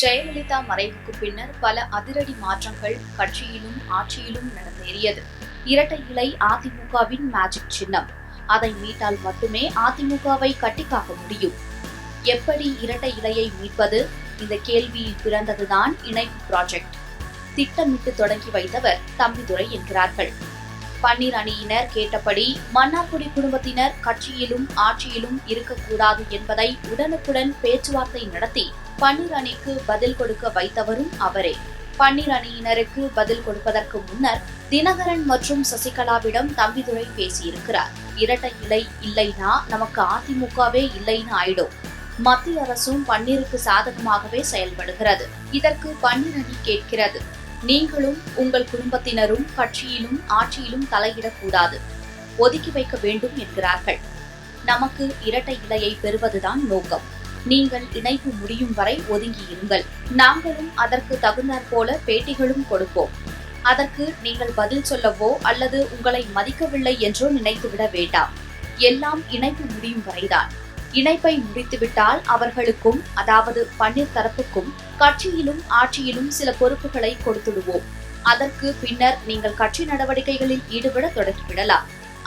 ஜெயலலிதா மறைவுக்கு பின்னர் பல அதிரடி மாற்றங்கள் கட்சியிலும் ஆட்சியிலும் நடந்தேறியது. இரட்டை இலை அதிமுகவின் மேஜிக் சின்னம். அதை மீட்டால் மட்டுமே அதிமுகவை கட்டிக்காக்க முடியும். எப்படி இரட்டை இலையை மீட்பது? இந்த கேள்வியில் பிறந்ததுதான் இணைப்பு ப்ராஜெக்ட் திட்டமிட்டு தொடங்கி வைத்தவர் தம்பிதுரை என்கிறார்கள். பன்னீர் அணியினர் கேட்டபடி மன்னார்குடி குடும்பத்தினர் கட்சியிலும் ஆட்சியிலும் இருக்கக்கூடாது என்பதை உடனுக்குடன் பேச்சுவார்த்தை நடத்தி பன்னீர் அணிக்கு பதில் கொடுக்க வைத்தவரும் அவரே. பன்னீர் அணியினருக்கு பதில் கொடுப்பதற்கு முன்னர் தினகரன் மற்றும் சசிகலாவிடம் தம்பிதுரை பேசியிருக்கிறார். இரட்டை இலை இல்லைனா நமக்கு அதிமுகவே இல்லைன்னு ஆயிடும். மத்திய அரசும் பன்னீருக்கு சாதகமாகவே செயல்படுகிறது. இதற்கு பன்னீர் அணி கேட்கிறது. நீங்களும் உங்கள் குடும்பத்தினரும் கட்சியிலும் ஆட்சியிலும் தலையிடக்கூடாது. ஒதுக்கி வைக்க வேண்டும் என்கிறார்கள். நமக்கு இரட்டை இலையை பெறுவதுதான் நோக்கம். நீங்கள் இணைப்பு முடியும் வரை ஒதுங்கி இருங்கள். நாங்களும் அதற்கு தகுந்தாற் போல பேட்டிகளும் கொடுப்போம். அதற்கு நீங்கள் பதில் சொல்லவோ அல்லது உங்களை மதிக்கவில்லை என்றோ நினைத்துவிட வேண்டாம். எல்லாம் இணைப்பு முடியும் வரைதான். இணைப்பை முடித்துவிட்டால் அவர்களுக்கும் அதாவது பன்னீர் தரப்புக்கும் கட்சியிலும் ஆட்சியிலும் சில பொறுப்புகளை கொடுத்துடுவோம். அதற்கு பின்னர் நீங்கள் கட்சி நடவடிக்கைகளில் ஈடுபட தொடங்கிவிடலாம்.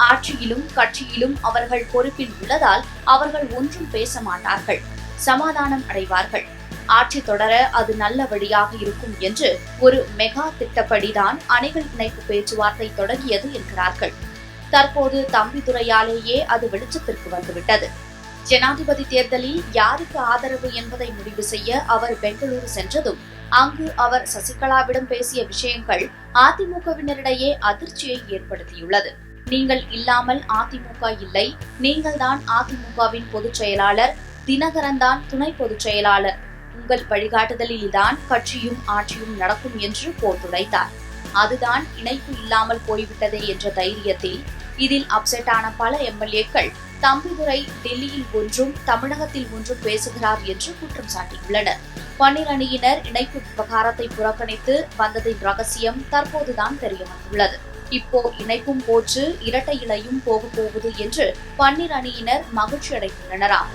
ஆட்சியிலும் கட்சியிலும் அவர்கள் பொறுப்பில் உள்ளதால் அவர்கள் ஒன்றும் பேச மாட்டார்கள். சமாதானம் அடைவார்கள். ஆட்சி தொடர அது நல்ல வழியாக இருக்கும் என்று ஒரு மெகா திட்டப்படிதான் அணைகள் இணைப்பு பேச்சுவார்த்தை தொடங்கியது என்கிறார்கள். தற்போது தம்பிதுரையாலேயே அது வெளிச்சத்திற்கு வந்துவிட்டது. ஜனாதிபதி தேர்தலில் யாருக்கு ஆதரவு என்பதை முடிவு செய்ய அவர் பெங்களூரு சென்றதும் அங்கு அவர் சசிகலாவிடம் பேசிய விஷயங்கள் அதிமுகவினரிடையே அதிர்ச்சியை ஏற்படுத்தியுள்ளது. நீங்கள் இல்லாமல் அதிமுக இல்லை நீங்கள்தான் அதிமுகவின் பொதுச் செயலாளர் தினகரன் தான் துணை பொதுச் செயலாளர். உங்கள் வழிகாட்டுதலில்தான் கட்சியும் ஆட்சியும் நடக்கும் என்று போர்த்துடைத்தார் அதுதான் இணைப்பு இல்லாமல் போய்விட்டதே என்ற தைரியத்தில் இதில் அப்செட்டான பல எம்எல்ஏக்கள் தம்பிதுரை டெல்லியில் ஒன்றும் தமிழகத்தில் ஒன்றும் பேசுகிறார் என்று குற்றம் சாட்டியுள்ளனர். பன்னீர் அணியினர் இணைப்பு விவகாரத்தை புறக்கணித்து வந்ததின் ரகசியம் தற்போதுதான் தெரியவந்துள்ளது. இப்போ இணைப்பும் போச்சு இரட்டை இலையும் போக போகுது என்று பன்னீர் அணியினர் மகிழ்ச்சி அடைந்துள்ளனராம்